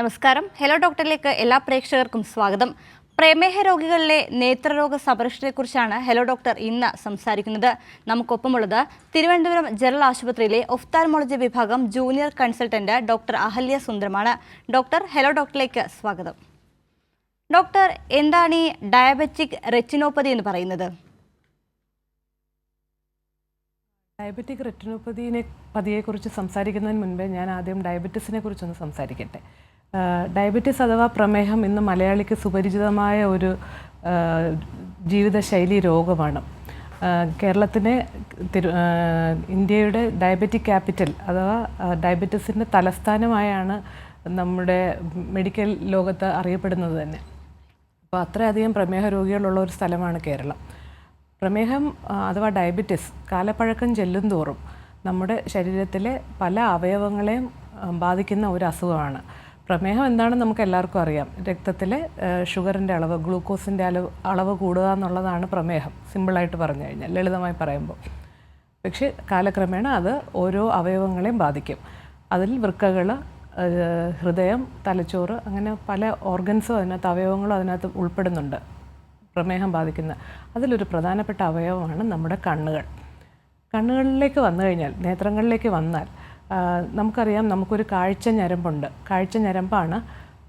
നമസ്കാരം. ഹലോ ഡോക്ടറിലേക്ക് എല്ലാ പ്രേക്ഷകർക്കും സ്വാഗതം. പ്രമേഹ രോഗികളിലെ നേത്രരോഗ സംരക്ഷണത്തെക്കുറിച്ചാണ് ഹലോ ഡോക്ടർ ഇന്ന് സംസാരിക്കുന്നത്. നമുക്കൊപ്പമുള്ളത് തിരുവനന്തപുരം ജനറൽ ആശുപത്രിയിലെ ഒഫ്താൽമോളജി വിഭാഗം ജൂനിയർ കൺസൾട്ടന്റ് ഡോക്ടർ അഹല്യ സുന്ദരമാണ്. ഡോക്ടർ ഹലോ ഡോക്ടറിലേക്ക് സ്വാഗതം. ഡോക്ടർ എന്താണ് ഈ ഡയബറ്റിക് റെറ്റിനോപ്പതി എന്ന് പറയുന്നത്? ഡയബറ്റിക് റെറ്റിനോപ്പതിനെ പതിയെക്കുറിച്ച് സംസാരിക്കുന്നതിന് മുൻപേ ഞാൻ ആദ്യം ഡയബറ്റീസിനെ കുറിച്ചൊന്ന് സംസാരിക്കട്ടെ. ഡയബറ്റീസ് അഥവാ പ്രമേഹം ഇന്ന് മലയാളിക്ക് സുപരിചിതമായ ഒരു ജീവിതശൈലി രോഗമാണ്. കേരളത്തിന് തിരു ഇന്ത്യയുടെ ഡയബറ്റിക് ക്യാപിറ്റൽ അഥവാ ഡയബറ്റീസിന്റെ തലസ്ഥാനമായാണ് നമ്മുടെ മെഡിക്കൽ ലോകത്ത് അറിയപ്പെടുന്നത് തന്നെ. അപ്പോൾ അത്രയധികം പ്രമേഹ രോഗികളുള്ള ഒരു സ്ഥലമാണ് കേരളം. പ്രമേഹം അഥവാ ഡയബറ്റിസ് കാലപ്പഴക്കം ചെല്ലും തോറും നമ്മുടെ ശരീരത്തിലെ പല അവയവങ്ങളെയും ബാധിക്കുന്ന ഒരു അസുഖമാണ്. പ്രമേഹം എന്താണെന്ന് നമുക്ക് എല്ലാവർക്കും അറിയാം. രക്തത്തിലെ ഷുഗറിന്റെ അളവ് ഗ്ലൂക്കോസിന്റെ അളവ് അളവ് കൂടുക എന്നുള്ളതാണ് പ്രമേഹം. സിമ്പിളായിട്ട് പറഞ്ഞു കഴിഞ്ഞാൽ ലളിതമായി പറയുമ്പോൾ. പക്ഷേ കാലക്രമേണ അത് ഓരോ അവയവങ്ങളെയും ബാധിക്കും. അതിൽ വൃക്കകൾ ഹൃദയം തലച്ചോറ് അങ്ങനെ പല ഓർഗൻസും അതിനകത്ത് അവയവങ്ങളും അതിനകത്ത് ഉൾപ്പെടുന്നുണ്ട്. പ്രമേഹം ബാധിക്കുന്ന. അതിലൊരു പ്രധാനപ്പെട്ട അവയവമാണ് നമ്മുടെ കണ്ണുകൾ. കണ്ണുകളിലേക്ക് വന്നു കഴിഞ്ഞാൽ നേത്രങ്ങളിലേക്ക് വന്നാൽ നമുക്കറിയാം നമുക്കൊരു കാഴ്ച ഞരമ്പുണ്ട്. കാഴ്ച ഞരമ്പാണ്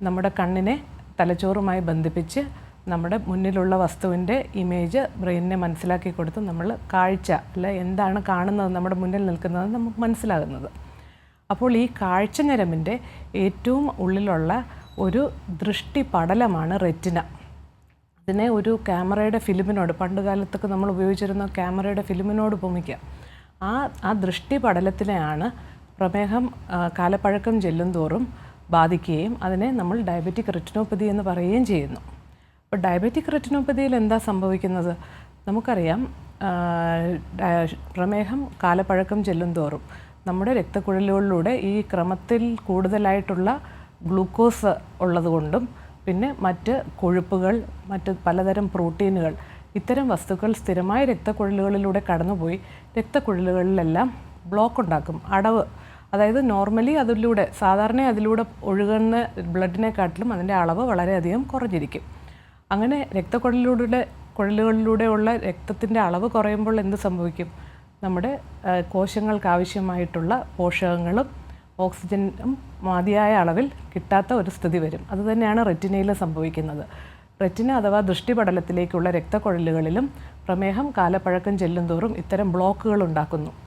നമ്മുടെ കണ്ണിനെ തലച്ചോറുമായി ബന്ധിപ്പിച്ച് നമ്മുടെ മുന്നിലുള്ള വസ്തുവിന്റെ ഇമേജ് ബ്രെയിനിനെ മനസ്സിലാക്കി കൊടുത്ത് നമ്മൾ കാഴ്ച അല്ല എന്താണ് കാണുന്നത് നമ്മുടെ മുന്നിൽ നിൽക്കുന്നത് നമുക്ക് മനസ്സിലാകുന്നത്. അപ്പോൾ ഈ കാഴ്ച ഞരമ്പിന്റെ ഏറ്റവും ഉള്ളിലുള്ള ഒരു ദൃഷ്ടി പടലമാണ് റെറ്റിന. അതിനെ ഒരു ക്യാമറയുടെ ഫിലിമിനോട് പണ്ട് കാലത്തൊക്കെ നമ്മൾ ഉപയോഗിച്ചിരുന്ന ക്യാമറയുടെ ഫിലിമിനോട് ഭൂമിക്കുക ആ ആ ദൃഷ്ടി പടലത്തിനെയാണ് പ്രമേഹം കാലപ്പഴക്കം ചെല്ലും തോറും ബാധിക്കുകയും അതിനെ നമ്മൾ ഡയബറ്റിക് റെറ്റിനോപ്പതി എന്ന് പറയുകയും ചെയ്യുന്നു. അപ്പോൾ ഡയബറ്റിക് റെറ്റിനോപ്പതിയിൽ എന്താ സംഭവിക്കുന്നത്? നമുക്കറിയാം പ്രമേഹം കാലപ്പഴക്കം ചെല്ലും തോറും നമ്മുടെ രക്തക്കുഴലുകളിലൂടെ ഈ ക്രമത്തിൽ കൂടുതലായിട്ടുള്ള ഗ്ലൂക്കോസ് ഉള്ളതുകൊണ്ടും പിന്നെ മറ്റ് കൊഴുപ്പുകൾ മറ്റ് പലതരം പ്രോട്ടീനുകൾ ഇത്തരം വസ്തുക്കൾ സ്ഥിരമായ രക്തക്കുഴലുകളിലൂടെ കടന്നുപോയി രക്തക്കുഴലുകളിലെല്ലാം ബ്ലോക്ക് ഉണ്ടാക്കും അടവ് അതായത് നോർമലി അതിലൂടെ സാധാരണ അതിലൂടെ ഒഴുകുന്ന ബ്ലഡിനെക്കാട്ടിലും അതിന്റെ അളവ് വളരെയധികം കുറഞ്ഞിരിക്കും. അങ്ങനെ രക്തക്കുഴലിലൂടെ കുഴലുകളിലൂടെയുള്ള രക്തത്തിന്റെ അളവ് കുറയുമ്പോൾ എന്ത് സംഭവിക്കും? നമ്മുടെ കോശങ്ങൾക്ക് ആവശ്യമായിട്ടുള്ള പോഷകങ്ങളും ഓക്സിജനും മതിയായ അളവിൽ കിട്ടാത്ത ഒരു സ്ഥിതി വരും. അതുതന്നെയാണ് റെറ്റിനയിൽ സംഭവിക്കുന്നത്. റെറ്റിന അഥവാ ദൃഷ്ടിപടലത്തിലേക്കുള്ള രക്തക്കുഴലുകളിലും പ്രമേഹം കാലപ്പഴക്കം ചെല്ലുന്തോറും ഇത്തരം ബ്ലോക്കുകൾ ഉണ്ടാക്കുന്നു.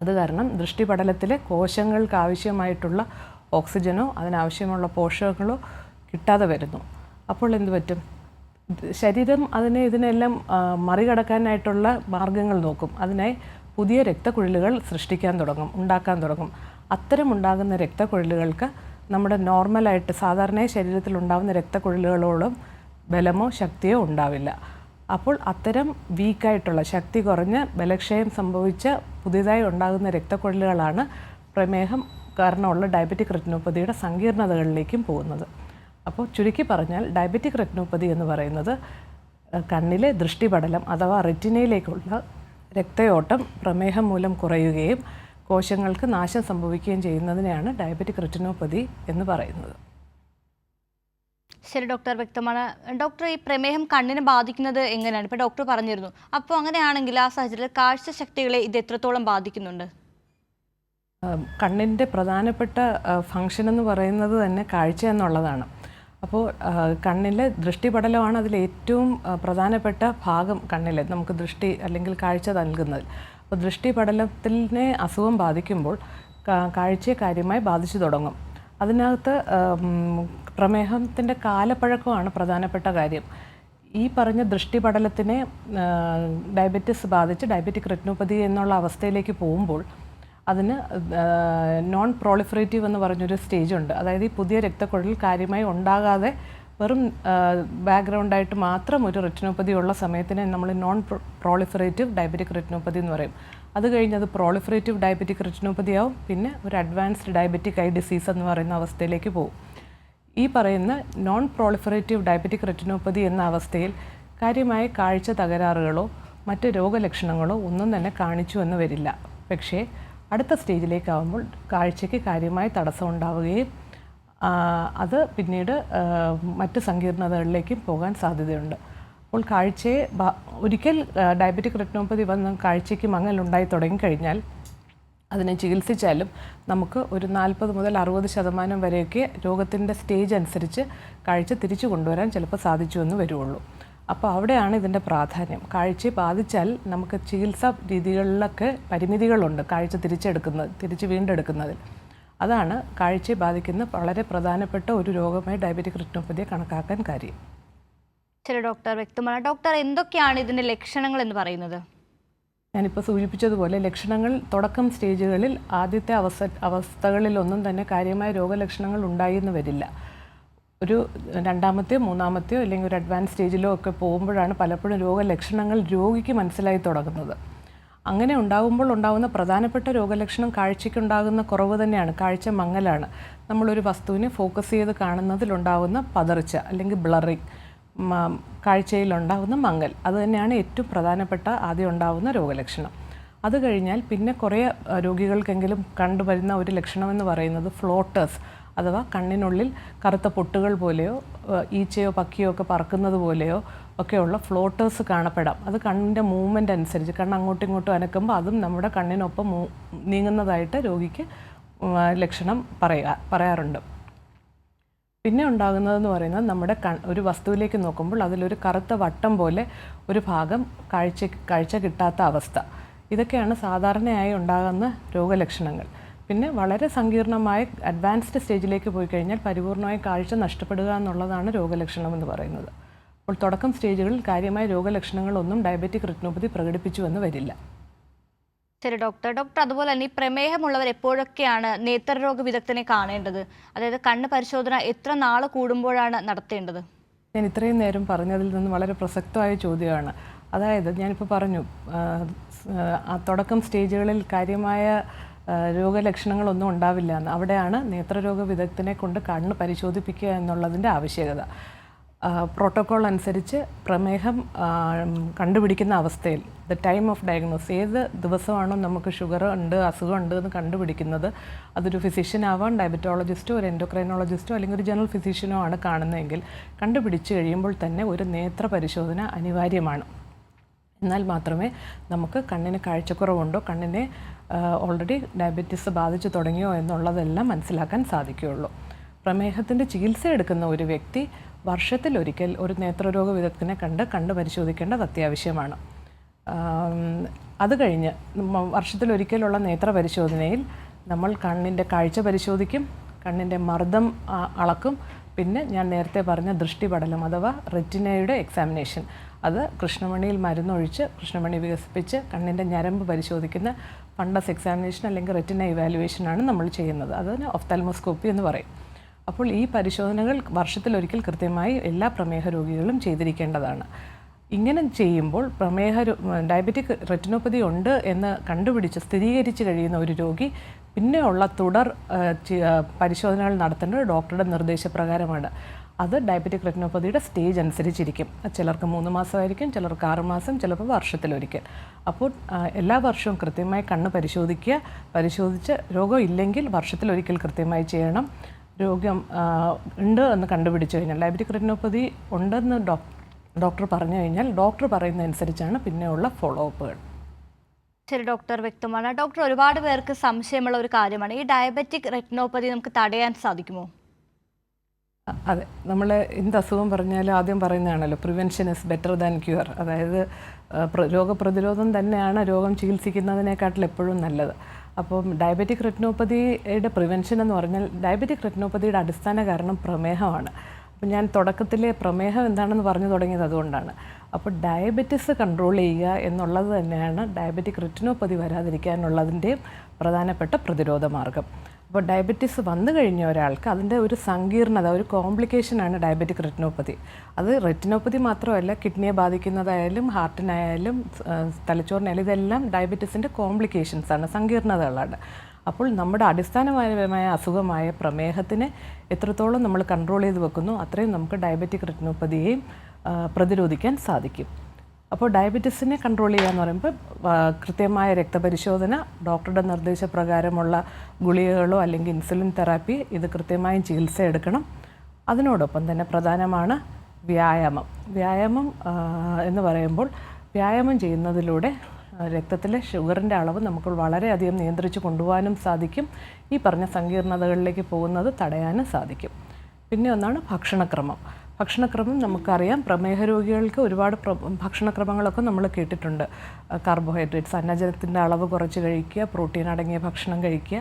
അത് കാരണം ദൃഷ്ടിപടലത്തിലെ കോശങ്ങൾക്ക് ആവശ്യമായിട്ടുള്ള ഓക്സിജനോ അതിനാവശ്യമുള്ള പോഷകങ്ങളോ കിട്ടാതെ വരുന്നു. അപ്പോൾ എന്ത് പറ്റും? ശരീരം അതിനെ ഇതിനെല്ലാം മറികടക്കാനായിട്ടുള്ള മാർഗങ്ങൾ നോക്കും. അതിനായി പുതിയ രക്തക്കുഴലുകൾ സൃഷ്ടിക്കാൻ തുടങ്ങും ഉണ്ടാക്കാൻ തുടങ്ങും. അത്തരം ഉണ്ടാകുന്ന രക്തക്കുഴലുകൾക്ക് നമ്മുടെ നോർമലായിട്ട് സാധാരണ ശരീരത്തിൽ ഉണ്ടാകുന്ന രക്തക്കുഴലുകളോളം ബലമോ ശക്തിയോ ഉണ്ടാവില്ല. അപ്പോൾ അത്തരം വീക്കായിട്ടുള്ള ശക്തി കുറഞ്ഞ ബലക്ഷയം സംഭവിച്ച പുതിയതായി ഉണ്ടാകുന്ന രക്തക്കൊഴലുകളാണ് പ്രമേഹം കാരണമുള്ള ഡയബറ്റിക് റെറ്റിനോപ്പതിയുടെ സങ്കീർണതകളിലേക്കും പോകുന്നത്. അപ്പോൾ ചുരുക്കി പറഞ്ഞാൽ ഡയബറ്റിക് റെറ്റിനോപ്പതി എന്ന് പറയുന്നത് കണ്ണിലെ ദൃഷ്ടിപടലം അഥവാ റെറ്റിനയിലേക്കുള്ള രക്തയോട്ടം പ്രമേഹം മൂലം കുറയുകയും കോശങ്ങൾക്ക് നാശം സംഭവിക്കുകയും ചെയ്യുന്നതിനെയാണ് ഡയബറ്റിക് റെറ്റിനോപ്പതി എന്ന് പറയുന്നത്. ശരി ഡോക്ടർ വ്യക്തമാണ്. ഡോക്ടർ ഈ പ്രമേഹം കണ്ണിനെ ബാധിക്കുന്നത് എങ്ങനെയാണ്? ഇപ്പോൾ ഡോക്ടർ പറഞ്ഞിരുന്നു. അപ്പോൾ അങ്ങനെയാണെങ്കിൽ ആ സാഹചര്യത്തിൽ കാഴ്ച ശക്തികളെ ഇത് എത്രത്തോളം ബാധിക്കുന്നുണ്ട്? കണ്ണിന്റെ പ്രധാനപ്പെട്ട ഫങ്ഷൻ എന്ന് പറയുന്നത് തന്നെ കാഴ്ച എന്നുള്ളതാണ്. അപ്പോൾ കണ്ണിലെ ദൃഷ്ടിപടലമാണ് അതിൽ ഏറ്റവും പ്രധാനപ്പെട്ട ഭാഗം കണ്ണിലെ നമുക്ക് ദൃഷ്ടി അല്ലെങ്കിൽ കാഴ്ച നൽകുന്നത്. അപ്പോൾ ദൃഷ്ടിപടലത്തിനെ അസുഖം ബാധിക്കുമ്പോൾ കാഴ്ചയെ കാര്യമായി ബാധിച്ചു തുടങ്ങും. അതിനകത്ത് പ്രമേഹത്തിന്റെ കാലപ്പഴക്കമാണ് പ്രധാനപ്പെട്ട കാര്യം. ഈ പറഞ്ഞ ദൃഷ്ടിപടലത്തിനെ ഡയബറ്റിസ് ബാധിച്ച് ഡയബറ്റിക് റെറ്റിനോപ്പതി എന്നുള്ള അവസ്ഥയിലേക്ക് പോകുമ്പോൾ അതിന് നോൺ പ്രോളിഫറേറ്റീവ് എന്ന് പറഞ്ഞൊരു സ്റ്റേജ് ഉണ്ട്. അതായത് ഈ പുതിയ രക്തക്കുഴൽ കാര്യമായി ഉണ്ടാകാതെ വെറും ബാക്ക്ഗ്രൗണ്ടായിട്ട് മാത്രം ഒരു റെറ്റിനോപ്പതി ഉള്ള സമയത്തിന് നമ്മൾ നോൺ പ്രോളിഫറേറ്റീവ് ഡയബറ്റിക് റെറ്റിനോപ്പതി എന്ന് പറയും. അത് കഴിഞ്ഞ് അത് പ്രോളിഫറേറ്റീവ് ഡയബറ്റിക് റെറ്റിനോപ്പതി ആവും. പിന്നെ ഒരു അഡ്വാൻസ്ഡ് ഡയബറ്റിക് ഐ ഡിസീസ് എന്ന് പറയുന്ന അവസ്ഥയിലേക്ക് പോകും. ഈ പറയുന്ന നോൺ പ്രോളിഫറേറ്റീവ് ഡയബറ്റിക് റെറ്റിനോപ്പതി എന്ന അവസ്ഥയിൽ കാര്യമായ കാഴ്ച തകരാറുകളോ മറ്റ് രോഗലക്ഷണങ്ങളോ ഒന്നും തന്നെ കാണിച്ചു എന്ന് വരില്ല. പക്ഷേ അടുത്ത സ്റ്റേജിലേക്കാവുമ്പോൾ കാഴ്ചയ്ക്ക് കാര്യമായ തടസ്സം ഉണ്ടാവുകയും അത് പിന്നീട് മറ്റ് സങ്കീർണതകളിലേക്കും പോകാൻ സാധ്യതയുണ്ട്. അപ്പോൾ കാഴ്ചയെ ഒരിക്കൽ ഡയബറ്റിക് റെറ്റിനോപ്പതി വന്ന് കാഴ്ചയ്ക്ക് മങ്ങലുണ്ടായി തുടങ്ങിക്കഴിഞ്ഞാൽ അതിനെ ചികിത്സിച്ചാലും നമുക്ക് ഒരു നാൽപ്പത് മുതൽ അറുപത് ശതമാനം വരെയൊക്കെ രോഗത്തിന്റെ സ്റ്റേജ് അനുസരിച്ച് കാഴ്ച തിരിച്ചു കൊണ്ടുവരാൻ ചിലപ്പോൾ സാധിച്ചു എന്ന് വരുള്ളൂ അപ്പോൾ അവിടെയാണ് ഇതിന്റെ പ്രാധാന്യം. കാഴ്ചയെ ബാധിച്ചാൽ നമുക്ക് ചികിത്സാ രീതികളിലൊക്കെ പരിമിതികളുണ്ട് കാഴ്ച തിരിച്ചെടുക്കുന്നത് തിരിച്ച് വീണ്ടെടുക്കുന്നതിൽ. അതാണ് കാഴ്ചയെ ബാധിക്കുന്ന വളരെ പ്രധാനപ്പെട്ട ഒരു രോഗമായി ഡയബറ്റിക് റെറ്റിനോപ്പതിയെ കണക്കാക്കാൻ കാര്യം. ശരി ഡോക്ടർ വ്യക്തമാണ്. ഡോക്ടർ എന്തൊക്കെയാണ് ഇതിന്റെ ലക്ഷണങ്ങൾ എന്ന് പറയുന്നത്? ഞാനിപ്പോൾ സൂചിപ്പിച്ചതുപോലെ ലക്ഷണങ്ങൾ തുടക്കം സ്റ്റേജുകളിൽ ആദ്യത്തെ അവസ്ഥ അവസ്ഥകളിലൊന്നും തന്നെ കാര്യമായ രോഗലക്ഷണങ്ങൾ ഉണ്ടായി എന്ന് വരില്ല. ഒരു രണ്ടാമത്തെയോ മൂന്നാമത്തെയോ അല്ലെങ്കിൽ ഒരു അഡ്വാൻസ് സ്റ്റേജിലോ ഒക്കെ പോകുമ്പോഴാണ് പലപ്പോഴും രോഗലക്ഷണങ്ങൾ രോഗിക്ക് മനസ്സിലായി തുടങ്ങുന്നത്. അങ്ങനെ ഉണ്ടാകുമ്പോൾ ഉണ്ടാകുന്ന പ്രധാനപ്പെട്ട രോഗലക്ഷണം കാഴ്ചയ്ക്കുണ്ടാകുന്ന കുറവ് തന്നെയാണ്. കാഴ്ച മങ്ങലാണ്. നമ്മളൊരു വസ്തുവിനെ ഫോക്കസ് ചെയ്ത് കാണുന്നതിലുണ്ടാകുന്ന പതർച്ച അല്ലെങ്കിൽ ബ്ലറിങ് കാഴ്ചയിലുണ്ടാകുന്ന മങ്ങൽ. അതുതന്നെയാണ് ഏറ്റവും പ്രധാനപ്പെട്ട ആദ്യം ഉണ്ടാകുന്ന രോഗലക്ഷണം. അത് കഴിഞ്ഞാൽ പിന്നെ കുറേ രോഗികൾക്കെങ്കിലും കണ്ടുവരുന്ന ഒരു ലക്ഷണമെന്ന് പറയുന്നത് ഫ്ലോട്ടേഴ്സ് അഥവാ കണ്ണിനുള്ളിൽ കറുത്ത പൊട്ടുകൾ പോലെയോ ഈച്ചയോ പക്കിയോ ഒക്കെ പറക്കുന്നത് പോലെയോ ഒക്കെയുള്ള ഫ്ലോട്ടേഴ്സ് കാണപ്പെടാം. അത് കണ്ണിന്റെ മൂവ്മെന്റ് അനുസരിച്ച് കണ്ണ് അങ്ങോട്ടും ഇങ്ങോട്ടും അനക്കുമ്പോൾ അതും നമ്മുടെ കണ്ണിനൊപ്പം നീങ്ങുന്നതായിട്ട് രോഗിക്ക് ലക്ഷണം പറയുക പറയാറുണ്ട്. പിന്നെ ഉണ്ടാകുന്നതെന്ന് പറയുന്നത് നമ്മുടെ കൺ ഒരു വസ്തുവിലേക്ക് നോക്കുമ്പോൾ അതിലൊരു കറുത്ത വട്ടം പോലെ ഒരു ഭാഗം കാഴ്ച കാഴ്ച കിട്ടാത്ത അവസ്ഥ. ഇതൊക്കെയാണ് സാധാരണയായി ഉണ്ടാകുന്ന രോഗലക്ഷണങ്ങൾ. പിന്നെ വളരെ സങ്കീർണമായ അഡ്വാൻസ്ഡ് സ്റ്റേജിലേക്ക് പോയി കഴിഞ്ഞാൽ പരിപൂർണമായി കാഴ്ച നഷ്ടപ്പെടുക എന്നുള്ളതാണ് രോഗലക്ഷണം എന്ന് പറയുന്നത്. അപ്പോൾ തുടക്കം സ്റ്റേജുകളിൽ കാര്യമായ രോഗലക്ഷണങ്ങളൊന്നും ഡയബറ്റിക് റെറ്റിനോപ്പതി പ്രകടിപ്പിച്ചു എന്ന് വരില്ല. ശരി ഡോക്ടർ. ഡോക്ടർ അതുപോലെ തന്നെ ഈ പ്രമേഹമുള്ളവർ എപ്പോഴൊക്കെയാണ് നേത്രരോഗ വിദഗ്ധനെ കാണേണ്ടത്? അതായത് കണ്ണ് പരിശോധന എത്ര നാൾ കൂടുമ്പോഴാണ് നടത്തേണ്ടത്? ഞാൻ ഇത്രയും നേരം പറഞ്ഞതിൽ നിന്ന് വളരെ പ്രസക്തമായ ചോദ്യമാണ്. അതായത് ഞാനിപ്പോൾ പറഞ്ഞു തുടക്കം സ്റ്റേജുകളിൽ കാര്യമായ രോഗലക്ഷണങ്ങളൊന്നും ഉണ്ടാവില്ല എന്ന്. അവിടെയാണ് നേത്രരോഗ വിദഗ്ധനെ കൊണ്ട് കണ്ണ് പരിശോധിപ്പിക്കുക എന്നുള്ളതിന്റെ ആവശ്യകത. പ്രോട്ടോക്കോൾ അനുസരിച്ച് പ്രമേഹം കണ്ടുപിടിക്കുന്ന അവസ്ഥയിൽ ദ ടൈം ഓഫ് ഡയഗ്നോസ് ഏത് ദിവസമാണോ നമുക്ക് ഷുഗർ ഉണ്ട് അസുഖം ഉണ്ട് എന്ന് കണ്ടുപിടിക്കുന്നത് അതൊരു ഫിസിഷ്യൻ ആവാം ഡയബറ്റോളജിസ്റ്റോ ഒരു എൻഡോക്രൈനോളജിസ്റ്റോ അല്ലെങ്കിൽ ഒരു ജനറൽ ഫിസിഷ്യനോ ആണ് കാണുന്നതെങ്കിൽ കണ്ടുപിടിച്ച് കഴിയുമ്പോൾ തന്നെ ഒരു നേത്ര പരിശോധന അനിവാര്യമാണ്. എന്നാൽ മാത്രമേ നമുക്ക് കണ്ണിന് കാഴ്ചക്കുറവുണ്ടോ കണ്ണിനെ ഓൾറെഡി ഡയബറ്റീസ് ബാധിച്ചു തുടങ്ങിയോ എന്നുള്ളതെല്ലാം മനസ്സിലാക്കാൻ സാധിക്കുകയുള്ളൂ. പ്രമേഹത്തിന്റെ ചികിത്സ എടുക്കുന്ന ഒരു വ്യക്തി വർഷത്തിലൊരിക്കൽ ഒരു നേത്രരോഗ വിദഗ്ധനെ കണ്ട് കണ്ട് പരിശോധിക്കേണ്ടത് അത്യാവശ്യമാണ്. അത് കഴിഞ്ഞ് വർഷത്തിലൊരിക്കലുള്ള നേത്ര പരിശോധനയിൽ നമ്മൾ കണ്ണിന്റെ കാഴ്ച പരിശോധിക്കും കണ്ണിന്റെ മർദ്ദം അളക്കും പിന്നെ ഞാൻ നേരത്തെ പറഞ്ഞ ദൃഷ്ടിപടലം അഥവാ റെറ്റിനയുടെ എക്സാമിനേഷൻ. അത് കൃഷ്ണമണിയിൽ മരുന്നൊഴിച്ച് കൃഷ്ണമണി വികസിപ്പിച്ച് കണ്ണിന്റെ ഞരമ്പ് പരിശോധിക്കുന്ന ഫണ്ടസ് എക്സാമിനേഷൻ അല്ലെങ്കിൽ റെറ്റിന ഇവാലുവേഷനാണ് നമ്മൾ ചെയ്യുന്നത്. അതിന് ഒഫ്താൽമോസ്കോപ്പി എന്ന് പറയും. അപ്പോൾ ഈ പരിശോധനകൾ വർഷത്തിലൊരിക്കൽ കൃത്യമായി എല്ലാ പ്രമേഹ രോഗികളും ചെയ്തിരിക്കേണ്ടതാണ്. ഇങ്ങനെ ചെയ്യുമ്പോൾ പ്രമേഹ ഡയബറ്റിക് റെറ്റിനോപ്പതി ഉണ്ട് എന്ന് കണ്ടുപിടിച്ച് സ്ഥിരീകരിച്ച് കഴിയുന്ന ഒരു രോഗി പിന്നെയുള്ള തുടർ പരിശോധനകൾ നടത്തേണ്ടത് ഡോക്ടറുടെ നിർദ്ദേശപ്രകാരമാണ്. അത് ഡയബറ്റിക് റെറ്റിനോപ്പതിയുടെ സ്റ്റേജ് അനുസരിച്ചിരിക്കും. ചിലർക്ക് മൂന്ന് മാസമായിരിക്കും ചിലർക്ക് ആറ് മാസം ചിലപ്പോൾ വർഷത്തിലൊരിക്കൽ. അപ്പോൾ എല്ലാ വർഷവും കൃത്യമായി കണ്ണ് പരിശോധിക്കുക. പരിശോധിച്ച് രോഗം ഇല്ലെങ്കിൽ വർഷത്തിലൊരിക്കൽ കൃത്യമായി ചെയ്യണം. രോഗം ഉണ്ട് എന്ന് കണ്ടുപിടിച്ചു കഴിഞ്ഞാൽ ഡയബറ്റിക് റെറ്റിനോപ്പതി ഉണ്ടെന്ന് ഡോക് ഡോക്ടർ പറഞ്ഞു കഴിഞ്ഞാൽ ഡോക്ടർ പറയുന്നതനുസരിച്ചാണ് പിന്നെയുള്ള ഫോളോ അപ്പുകൾ ശരി ഡോക്ടർ വ്യക്തമാണ്. ഡോക്ടർ ഒരുപാട് പേർക്ക് സംശയമുള്ള ഒരു കാര്യമാണ്. ഈ ഡയബറ്റിക് റെറ്റിനോപ്പതി നമുക്ക് തടയാൻ സാധിക്കുമോ? അതെ നമ്മൾ എന്ത് അസുഖം പറഞ്ഞാലും ആദ്യം പറയുന്നതാണല്ലോ prevention is better than cure അതായത് രോഗപ്രതിരോധം തന്നെയാണ് രോഗം ചികിത്സിക്കുന്നതിനേക്കാട്ടിൽ എപ്പോഴും നല്ലത്. അപ്പം ഡയബറ്റിക് റെറ്റിനോപ്പതിയുടെ പ്രിവെൻഷൻ എന്ന് പറഞ്ഞാൽ ഡയബറ്റിക് റെറ്റിനോപ്പതിയുടെ അടിസ്ഥാന കാരണം പ്രമേഹമാണ്. അപ്പം ഞാൻ തുടക്കത്തിലെ പ്രമേഹം എന്താണെന്ന് പറഞ്ഞു തുടങ്ങിയത് അതുകൊണ്ടാണ്. അപ്പോൾ ഡയബറ്റിസ് കൺട്രോൾ ചെയ്യുക എന്നുള്ളത് തന്നെയാണ് ഡയബറ്റിക് റെറ്റിനോപ്പതി വരാതിരിക്കാനുള്ളതിന്റെയും പ്രധാനപ്പെട്ട പ്രതിരോധ മാർഗം. അപ്പോൾ ഡയബറ്റീസ് വന്നു കഴിഞ്ഞ ഒരാൾക്ക് അതിന്റെ ഒരു സങ്കീർണത ഒരു കോംപ്ലിക്കേഷനാണ് ഡയബറ്റിക് റെറ്റിനോപ്പതി. അത് റെറ്റിനോപ്പതി മാത്രമല്ല കിഡ്നിയെ ബാധിക്കുന്നതായാലും ഹാർട്ടിനായാലും തലച്ചോറിനായാലും ഇതെല്ലാം ഡയബറ്റീസിന്റെ കോംപ്ലിക്കേഷൻസ് ആണ് സങ്കീർണതകളാണ്. അപ്പോൾ നമ്മുടെ അടിസ്ഥാനപരമായ അസുഖമായ പ്രമേഹത്തിനെ എത്രത്തോളം നമ്മൾ കൺട്രോൾ ചെയ്ത് വെക്കുന്നു അത്രയും നമുക്ക് ഡയബറ്റിക് റെറ്റിനോപ്പതിയെയും പ്രതിരോധിക്കാൻ സാധിക്കും. അപ്പോൾ ഡയബറ്റീസിനെ കൺട്രോൾ ചെയ്യുക എന്ന് പറയുമ്പോൾ കൃത്യമായ രക്തപരിശോധന ഡോക്ടറുടെ നിർദ്ദേശപ്രകാരമുള്ള ഗുളികകളോ അല്ലെങ്കിൽ ഇൻസുലിൻ തെറാപ്പി ഇത് കൃത്യമായും ചികിത്സ എടുക്കണം. അതിനോടൊപ്പം തന്നെ പ്രധാനമാണ് വ്യായാമം. വ്യായാമം എന്ന് പറയുമ്പോൾ വ്യായാമം ചെയ്യുന്നതിലൂടെ രക്തത്തിലെ ഷുഗറിന്റെ അളവ് നമുക്ക് വളരെയധികം നിയന്ത്രിച്ച് കൊണ്ടുപോകാനും സാധിക്കും. ഈ പറഞ്ഞ സങ്കീർണതകളിലേക്ക് പോകുന്നത് തടയാനും സാധിക്കും. പിന്നെ ഒന്നാണ് ഭക്ഷണക്രമം. ഭക്ഷണക്രമം നമുക്കറിയാം. പ്രമേഹ രോഗികൾക്ക് ഒരുപാട് ഭക്ഷണക്രമങ്ങളൊക്കെ നമ്മൾ കേട്ടിട്ടുണ്ട്. കാർബോഹൈഡ്രേറ്റ്സ് അന്നജനത്തിന്റെ അളവ് കുറച്ച് കഴിക്കുക പ്രോട്ടീൻ അടങ്ങിയ ഭക്ഷണം കഴിക്കുക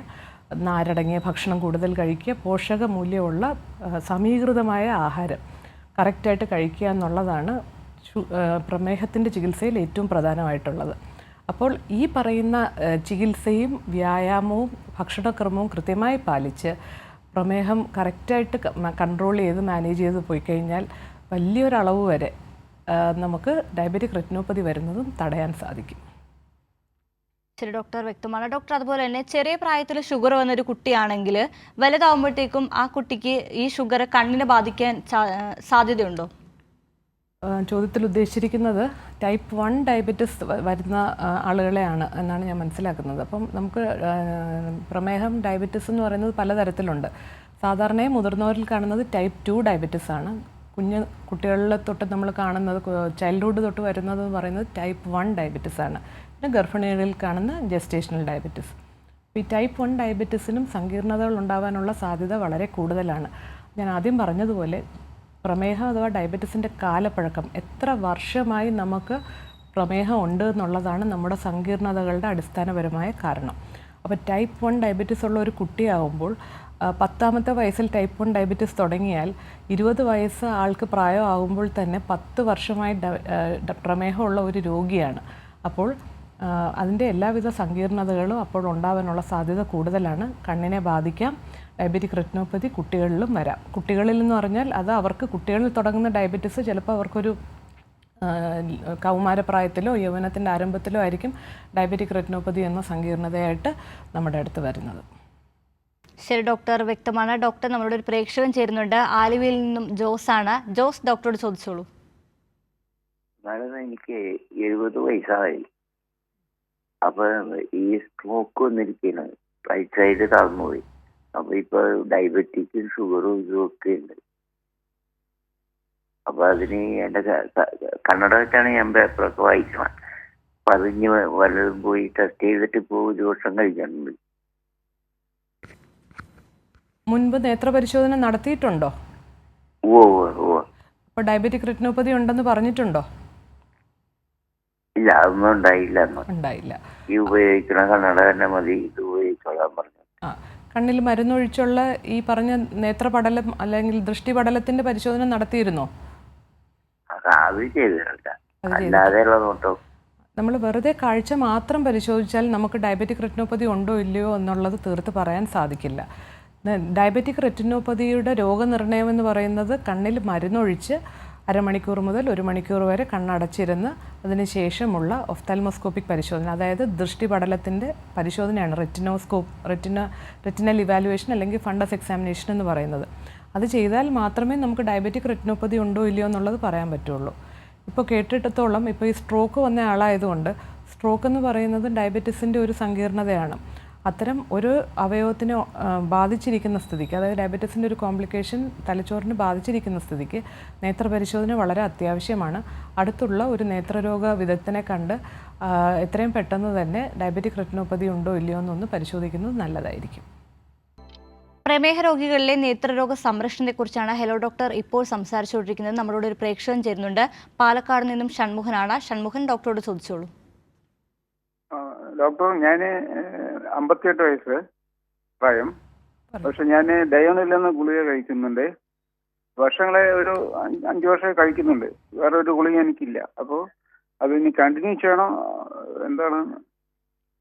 നാരടങ്ങിയ ഭക്ഷണം കൂടുതൽ കഴിക്കുക പോഷക മൂല്യമുള്ള സമീകൃതമായ ആഹാരം കറക്റ്റായിട്ട് കഴിക്കുക എന്നുള്ളതാണ് പ്രമേഹത്തിന്റെ ചികിത്സയിൽ ഏറ്റവും പ്രധാനമായിട്ടുള്ളത്. അപ്പോൾ ഈ പറയുന്ന ചികിത്സയും വ്യായാമവും ഭക്ഷണക്രമവും കൃത്യമായി പാലിച്ച് പ്രമേഹം കറക്റ്റായിട്ട് കൺട്രോൾ ചെയ്ത് മാനേജ് ചെയ്ത് പോയി കഴിഞ്ഞാൽ വലിയൊരളവ് വരെ നമുക്ക് ഡയബറ്റിക് റെറ്റിനോപ്പതി വരുന്നതും തടയാൻ സാധിക്കും. ശരി ഡോക്ടർ വ്യക്തമാണ്. ഡോക്ടർ അതുപോലെ തന്നെ ചെറിയ പ്രായത്തിൽ ഷുഗർ വന്നൊരു കുട്ടിയാണെങ്കിൽ വലുതാവുമ്പോഴത്തേക്കും ആ കുട്ടിക്ക് ഈ ഷുഗർ കണ്ണിനെ ബാധിക്കാൻ സാധ്യതയുണ്ടോ? ചോദ്യത്തിൽ ഉദ്ദേശിച്ചിരിക്കുന്നത് ടൈപ്പ് വൺ ഡയബറ്റിസ് വരുന്ന ആളുകളെയാണ് എന്നാണ് ഞാൻ മനസ്സിലാക്കുന്നത്. അപ്പം നമുക്ക് പ്രമേഹം ഡയബറ്റിസ് എന്ന് പറയുന്നത് പലതരത്തിലുണ്ട്. സാധാരണയായി മുതിർന്നവരിൽ കാണുന്നത് ടൈപ്പ് ടു ഡയബറ്റിസ് ആണ്. കുഞ്ഞ് കുട്ടികളിലെ തൊട്ട് നമ്മൾ കാണുന്നത് ചൈൽഡ്ഹുഡ് തൊട്ട് വരുന്നത് എന്ന് പറയുന്നത് ടൈപ്പ് വൺ ഡയബറ്റിസ് ആണ്. പിന്നെ ഗർഭിണികളിൽ കാണുന്ന ജസ്റ്റേഷണൽ ഡയബറ്റിസ് ഈ ടൈപ്പ് വൺ ഡയബറ്റിസിനും സങ്കീർണതകൾ ഉണ്ടാകാനുള്ള സാധ്യത വളരെ കൂടുതലാണ്. ഞാൻ ആദ്യം പറഞ്ഞതുപോലെ പ്രമേഹം അഥവാ ഡയബറ്റീസിന്റെ കാലപ്പഴക്കം എത്ര വർഷമായി നമുക്ക് പ്രമേഹം ഉണ്ട് എന്നുള്ളതാണ് നമ്മുടെ സങ്കീർണതകളുടെ അടിസ്ഥാനപരമായ കാരണം. അപ്പോൾ ടൈപ്പ് വൺ ഡയബറ്റീസ് ഉള്ള ഒരു കുട്ടിയാകുമ്പോൾ പത്താമത്തെ വയസ്സിൽ ടൈപ്പ് വൺ ഡയബറ്റീസ് തുടങ്ങിയാൽ ഇരുപത് വയസ്സ് ആൾക്ക് പ്രായമാകുമ്പോൾ തന്നെ പത്ത് വർഷമായി പ്രമേഹമുള്ള ഒരു രോഗിയാണ്. അപ്പോൾ അതിന്റെ എല്ലാവിധ സങ്കീർണതകളും അപ്പോൾ ഉണ്ടാവാനുള്ള സാധ്യത കൂടുതലാണ്. കണ്ണിനെ ബാധിക്കാം ഡയബറ്റിക് റെറ്റിനോപ്പതി കുട്ടികളിലും വരാം. കുട്ടികളിൽ എന്ന് പറഞ്ഞാൽ അത് അവർക്ക് കുട്ടികളിൽ തുടങ്ങുന്ന ഡയബറ്റിസ് ചിലപ്പോൾ അവർക്കൊരു കൗമാരപ്രായത്തിലോ യൗവനത്തിന്റെ ആരംഭത്തിലോ ആയിരിക്കും ഡയബറ്റിക് റെറ്റിനോപ്പതി എന്ന സങ്കീർണതയായിട്ട് നമ്മുടെ അടുത്ത് വരുന്നത്. ശരി ഡോക്ടർ. വ്യക്തമാണ്. ഡോക്ടർ നമ്മളോട് ഒരു പ്രേക്ഷകൻ ചേരുന്നുണ്ട്. ആലുവയിൽ നിന്നും ജോസ് ആണ്. ജോസ് ഡോക്ടറോട് ചോദിച്ചോളൂ. എനിക്ക് എഴുപത് വയസ്സായി. അപ്പൊ ഈ സ്ട്രോക്ക് വന്നിരിക്കുന്നത് റൈറ്റ് സൈഡ് തളർന്നുപോയി. അപ്പൊ ഇപ്പൊ ഡയബറ്റിക്കും ഷുഗറും ഇതും ഒക്കെ ഉണ്ട്. അപ്പൊ അതിന് എന്റെ കണ്ണട വെച്ചാണ് ഞാൻ പേപ്പറൊക്കെ വായിക്കണം അപ്പൊ അത് ഇനി വല്ലതും പോയി ടെസ്റ്റ് ചെയ്തിട്ട് ഇപ്പോ ഒരു വർഷം കഴിക്കാനുണ്ട് മുൻപ് നേത്ര പരിശോധന നടത്തിയിട്ടുണ്ടോ? ഓ ഓ അപ്പോൾ ഡയബറ്റിക് റെറ്റിനോപ്പതി ഉണ്ടെന്ന് പറഞ്ഞിട്ടുണ്ടോ? ഇല്ല അതൊന്നും ഉണ്ടായില്ല ഉണ്ടായില്ല. ഈ ഉപയോഗിക്കണ കന്നഡ തന്നെ മതി ഇത് ഉപയോഗിച്ചോളാൻ പറഞ്ഞു കണ്ണിൽ മരുന്നൊഴിച്ചുള്ള ഈ പറഞ്ഞ നേത്രപടലം അല്ലെങ്കിൽ ദൃഷ്ടിപടലത്തിന്റെ പരിശോധന നടത്തിയിരുന്നോ? അത് ചെയ്തിട്ടില്ല നമ്മൾ വെറുതെ കാഴ്ച മാത്രം പരിശോധിച്ചാൽ നമുക്ക് ഡയബറ്റിക് റെറ്റിനോപ്പതി ഉണ്ടോ ഇല്ലയോ എന്നുള്ളത് തീർത്ത് പറയാൻ സാധിക്കില്ല. ഡയബറ്റിക് റെറ്റിനോപ്പതിയുടെ രോഗനിർണയം എന്ന് പറയുന്നത് കണ്ണിൽ മരുന്നൊഴിച്ച് അരമണിക്കൂർ മുതൽ ഒരു മണിക്കൂർ വരെ കണ്ണടച്ചിരുന്ന് അതിന് ശേഷമുള്ള ഒഫ്താൽമോസ്കോപ്പിക് പരിശോധന അതായത് ദൃഷ്ടിപടലത്തിന്റെ പരിശോധനയാണ് റെറ്റിനോസ്കോപ്പ് റെറ്റിന റെറ്റിനൽ ഇവാലുവേഷൻ അല്ലെങ്കിൽ ഫണ്ടസ് എക്സാമിനേഷൻ എന്ന് പറയുന്നത്. അത് ചെയ്താൽ മാത്രമേ നമുക്ക് ഡയബറ്റിക് റെറ്റിനോപ്പതി ഉണ്ടോ ഇല്ലയോ എന്നുള്ളത് പറയാൻ പറ്റുള്ളൂ. ഇപ്പോൾ കേട്ടിടത്തോളം ഇപ്പോൾ ഈ സ്ട്രോക്ക് വന്ന ആളായതുകൊണ്ട് സ്ട്രോക്ക് എന്ന് പറയുന്നത് ഡയബറ്റീസിന്റെ ഒരു സങ്കീർണതയാണ്. അത്തരം ഒരു അവയവത്തിനെ ബാധിച്ചിരിക്കുന്ന സ്ഥിതിക്ക് അതായത് ഡയബറ്റീസിന്റെ ഒരു കോംപ്ലിക്കേഷൻ തലച്ചോറിന് ബാധിച്ചിരിക്കുന്ന സ്ഥിതിക്ക് നേത്രപരിശോധന വളരെ അത്യാവശ്യമാണ്. അടുത്തുള്ള ഒരു നേത്രരോഗ വിദഗ്ധനെ കണ്ട് എത്രയും പെട്ടെന്ന് തന്നെ ഡയബറ്റിക് റെറ്റിനോപ്പതി ഉണ്ടോ ഇല്ലയോ എന്നൊന്ന് പരിശോധിക്കുന്നത് നല്ലതായിരിക്കും. പ്രമേഹ രോഗികളിലെ നേത്രരോഗ സംരക്ഷണത്തെക്കുറിച്ചാണ് ഹലോ ഡോക്ടർ ഇപ്പോൾ സംസാരിച്ചുകൊണ്ടിരിക്കുന്നത്. നമ്മളോട് ഒരു പ്രേക്ഷകൻ ചേരുന്നുണ്ട്. പാലക്കാട് നിന്നും ഷൺമുഖനാണ്. ഷൺമുഖൻ ഡോക്ടറോട് ചോദിച്ചോളൂ. ഡോക്ടർ ഞാൻ അമ്പത്തിയെട്ട് വയസ്സ് പ്രായം. പക്ഷെ ഞാൻ ഡയോണില്ലെന്ന് ഗുളിക കഴിക്കുന്നുണ്ട്. വർഷങ്ങളെ ഒരു അഞ്ച് വർഷം കഴിക്കുന്നുണ്ട്. വേറെ ഒരു ഗുളിക എനിക്കില്ല. അപ്പോൾ അത് ഇനി കണ്ടിന്യൂ ചെയ്യണോ. എന്താണ്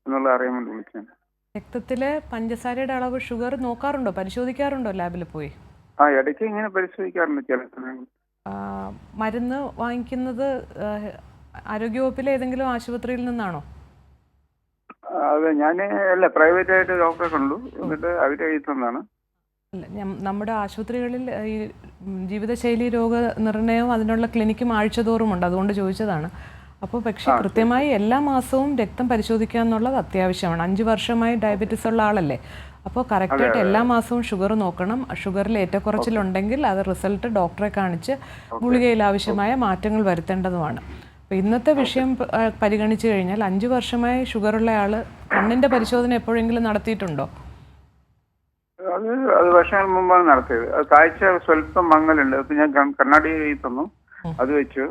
എന്നുള്ള അറിയാൻ വേണ്ടി വിളിച്ചത് രക്തത്തിലെ പഞ്ചസാരയുടെ അളവ് ഷുഗർ നോക്കാറുണ്ടോ? പരിശോധിക്കാറുണ്ടോ ലാബിൽ പോയി? ആ ഇടയ്ക്ക് ഇങ്ങനെ പരിശോധിക്കാറുണ്ട് ചില സമയങ്ങളിൽ. മരുന്ന് വാങ്ങിക്കുന്നത് ആരോഗ്യവകുപ്പിലെ ഏതെങ്കിലും ആശുപത്രിയിൽ നിന്നാണോ? അതെ ഞാൻ അല്ല പ്രൈവറ്റ് ആയിട്ട് ഡോക്ടറെ കണ്ടു. എന്നിട്ട് അവർ എഴുതുന്നതാണ് നമ്മുടെ ആശുപത്രികളിൽ ഈ ജീവിതശൈലി രോഗ നിർണയവും അതിനുള്ള ക്ലിനിക്കും ആഴ്ചതോറും ഉണ്ട്. അതുകൊണ്ട് ചോദിച്ചതാണ്. അപ്പോൾ പക്ഷേ കൃത്യമായി എല്ലാ മാസവും രക്തം പരിശോധിക്കുക എന്നുള്ളത് അത്യാവശ്യമാണ്. അഞ്ച് വർഷമായി ഡയബറ്റിസ് ഉള്ള ആളല്ലേ? അപ്പോൾ കറക്റ്റായിട്ട് എല്ലാ മാസവും ഷുഗർ നോക്കണം. ഷുഗറിൽ ഏറ്റക്കുറച്ചിലുണ്ടെങ്കിൽ അത് റിസൾട്ട് ഡോക്ടറെ കാണിച്ച് ഗുളികയിൽ ആവശ്യമായ മാറ്റങ്ങൾ വരുത്തേണ്ടതുമാണ്. അപ്പോൾ ഇന്നത്തെ വിഷയം പരിഗണിച്ചു കഴിഞ്ഞാൽ അഞ്ച് വർഷമായി ഷുഗറുള്ള ആൾ കണ്ണിന്റെ പരിശോധന എപ്പോഴെങ്കിലും നടത്തിയിട്ടുണ്ടോ? അത് അത് വർഷങ്ങൾ മുമ്പാണ് നടത്തിയത്. അത് കാഴ്ച സ്വല്പം മങ്ങലുണ്ട്. അപ്പൊ ഞാൻ കണ്ണാടി തന്നു. അത് വെച്ചു.